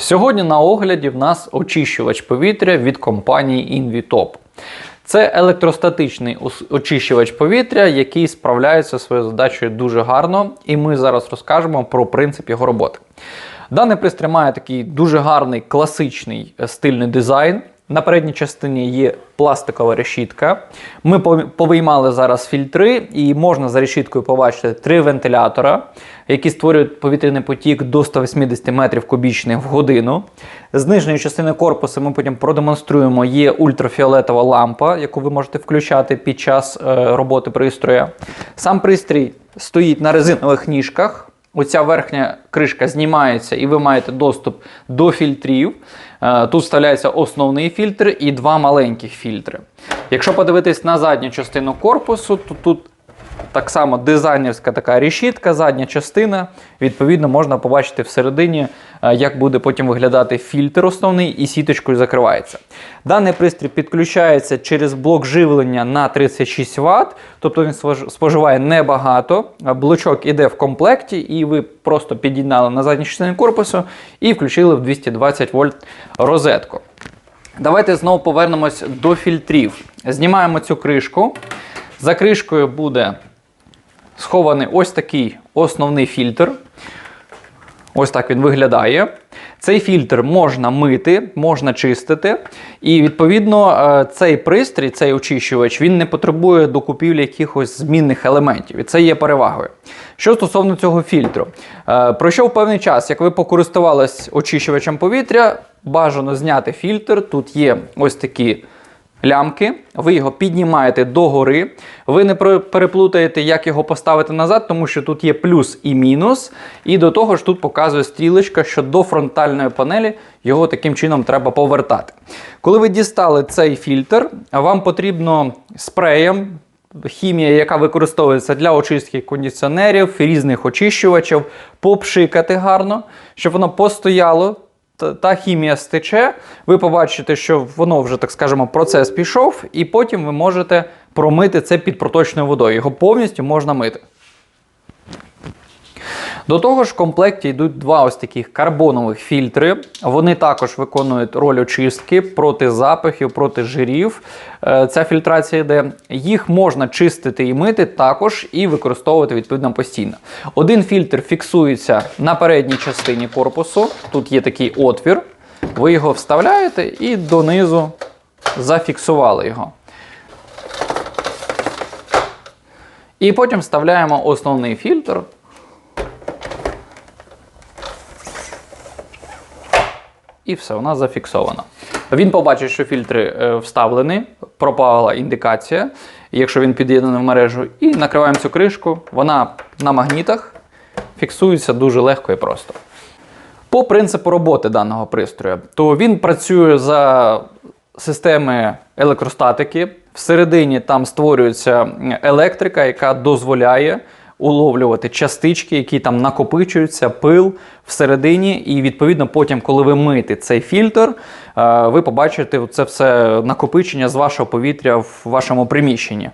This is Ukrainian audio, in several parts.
Сьогодні на огляді в нас очищувач повітря від компанії Invitop. Це електростатичний очищувач повітря, який справляється своєю задачею дуже гарно, і ми зараз розкажемо про принцип його роботи. Даний пристрій має такий дуже гарний класичний е, стильний дизайн. На передній частині є пластикова решітка. Ми повиймали зараз фільтри, і можна за решіткою побачити три вентилятора, які створюють повітряний потік до 180 метрів кубічних в годину. З нижньої частини корпусу ми потім продемонструємо є ультрафіолетова лампа, яку ви можете включати під час е, роботи пристрою. Сам пристрій стоїть на резинових ніжках. Оця верхня кришка знімається, і ви маєте доступ до фільтрів. Е, Тут вставляється основний фільтр і два маленьких фільтри. Якщо подивитись на задню частину корпусу, то тут так само дизайнерська така решітка, задня частина. Відповідно, можна побачити всередині, е, як буде потім виглядати фільтр основний і сіточкою закривається. Даний пристрій підключається через блок живлення на 36 Вт, тобто він споживає небагато. Е, Блочок іде в комплекті, і ви просто під'єднали на задній частині корпусу і включили в 220 вольт розетку. Давайте знову повернемось до фільтрів. Знімаємо цю кришку. За кришкою буде схований ось такий основний фільтр. Ось так він виглядає. Цей фільтр можна мити, можна чистити. І відповідно е, цей пристрій, цей очищувач, він не потребує до купівлі якихось змінних елементів. І це є перевагою. Що стосовно цього фільтру, Е, пройшов певний час, як ви покористувались очищувачем повітря, бажано зняти фільтр. Тут є ось такі лямки, ви його піднімаєте догори. Ви не переплутаєте, як його поставити назад, тому що тут є плюс і мінус. І до того ж тут показує стрілочка, що до фронтальної панелі його таким чином треба повертати. Коли ви дістали цей фільтр, вам потрібно спреєм. Хімія, яка використовується для очистки кондиціонерів, різних очищувачів, попшикати гарно, щоб воно постояло, та, хімія стече, ви побачите, що воно вже, так скажемо, процес пішов, і потім ви можете промити це під проточною водою. Його повністю можна мити. До того ж, в комплекті йдуть два ось таких карбонових фільтри. Вони також виконують роль очистки проти запахів, проти жирів. Е, Ця фільтрація йде. Їх можна чистити і мити також і використовувати відповідно постійно. Один фільтр фіксується на передній частині корпусу. Тут є такий отвір. Ви його вставляєте і донизу зафіксували його. І потім вставляємо основний фільтр. І все, у нас зафіксовано. Він побачить, що фільтри е, вставлені, пропала індикація, якщо він під'єднаний в мережу, і накриваємо цю кришку, вона на магнітах фіксується дуже легко і просто. По принципу роботи даного пристрою, то він працює за системи електростатики. Всередині там створюється електрика, яка дозволяє уловлювати частички, які там накопичуються, пил всередині. І відповідно, потім, коли ви миєте цей фільтр, е, ви побачите це все накопичення з вашого повітря в вашому приміщенні.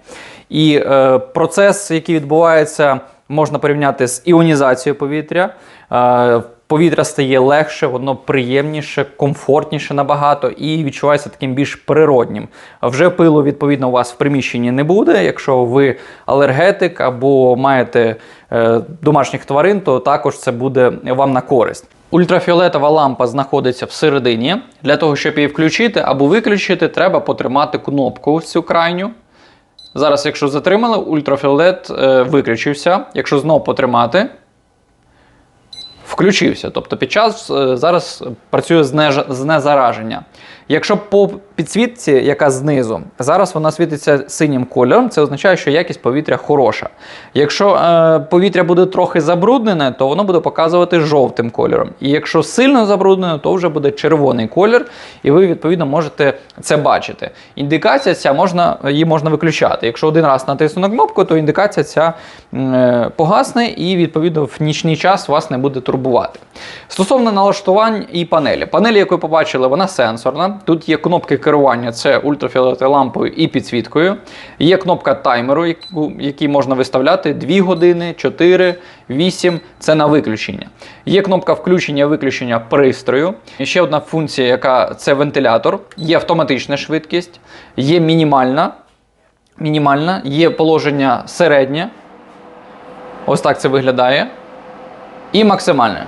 І е, процес, який відбувається, можна порівняти з іонізацією повітря. Е, Повітря стає легше, воно приємніше, комфортніше набагато і відчувається таким більш природнім. Вже пилу, відповідно, у вас в приміщенні не буде. Якщо ви алергетик або маєте е, домашніх тварин, то також це буде вам на користь. Ультрафіолетова лампа знаходиться всередині. Для того, щоб її включити або виключити, треба потримати кнопку цю крайню. Зараз, якщо затримали, ультрафіолет е, виключився. Якщо знову потримати, включився. Тобто під час е, зараз працює знезараження. Якщо по підсвітці, яка знизу, зараз вона світиться синім кольором, це означає, що якість повітря хороша. Якщо е, повітря буде трохи забруднене, то воно буде показувати жовтим кольором. І якщо сильно забруднене, то вже буде червоний колір, і ви відповідно можете це бачити. Індикація ця можна, її можна виключати. Якщо один раз натисну на кнопку, то індикація ця погасне, і відповідно в нічний час вас не буде турбувати. Стосовно налаштувань і панелі. Панель, яку ви побачили, вона сенсорна. Тут є кнопки керування, це ультрафіолетовою лампою і підсвіткою. Є кнопка таймеру, яку- який можна виставляти 2 години, 4, 8 це на виключення. Є кнопка включення виключення пристрою. Ще одна функція, яка це вентилятор. Є автоматична швидкість, є мінімальна. Мінімальна, є положення середнє. Ось так це виглядає. І максимальне.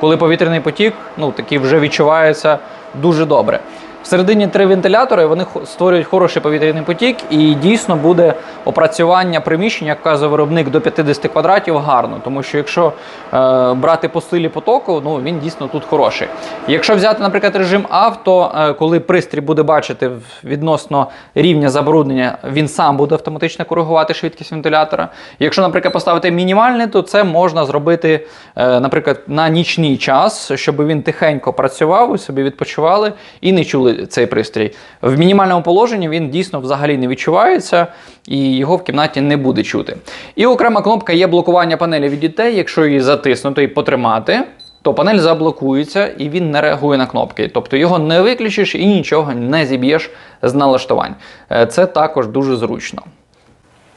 Коли повітряний потік, ну такий вже відчувається дуже добре. Всередині три вентилятори вони створюють хороший повітряний потік, і дійсно буде опрацювання приміщення, як каже виробник, до 50 квадратів гарно. Тому що якщо е, брати по силі потоку, ну він дійсно тут хороший. Якщо взяти, наприклад, режим авто, е, коли пристрій буде бачити відносно рівня забруднення, він сам буде автоматично коригувати швидкість вентилятора. Якщо, наприклад, поставити мінімальний, то це можна зробити, е, наприклад, на нічний час, щоб він тихенько працював, собі відпочивали і не чули цей пристрій. В мінімальному положенні він дійсно взагалі не відчувається і його в кімнаті не буде чути. І окрема кнопка є блокування панелі від дітей. Якщо її затиснути і потримати, то панель заблокується і він не реагує на кнопки. Тобто його не виключиш і нічого не зіб'єш з налаштувань. Е, Це також дуже зручно.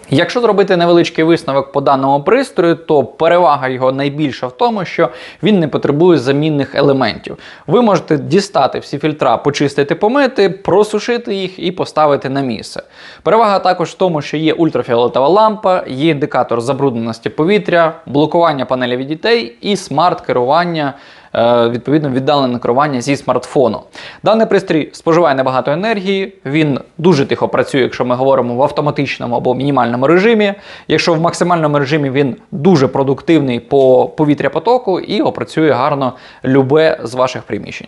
Якщо зробити невеличкий висновок по даному пристрою, то перевага його найбільша в тому, що він не потребує замінних елементів. Ви можете дістати всі фільтра, почистити, помити, просушити їх і поставити на місце. Перевага також в тому, що є ультрафіолетова лампа, є індикатор забрудненості повітря, блокування панелі від дітей і смарт-керування. Е, Відповідно, віддалене керування зі смартфону. Даний пристрій споживає небагато енергії, він дуже тихо працює, якщо ми говоримо в автоматичному або мінімальному режимі. Якщо в максимальному режимі він дуже продуктивний по повітря потоку і опрацює гарно любе з ваших приміщень.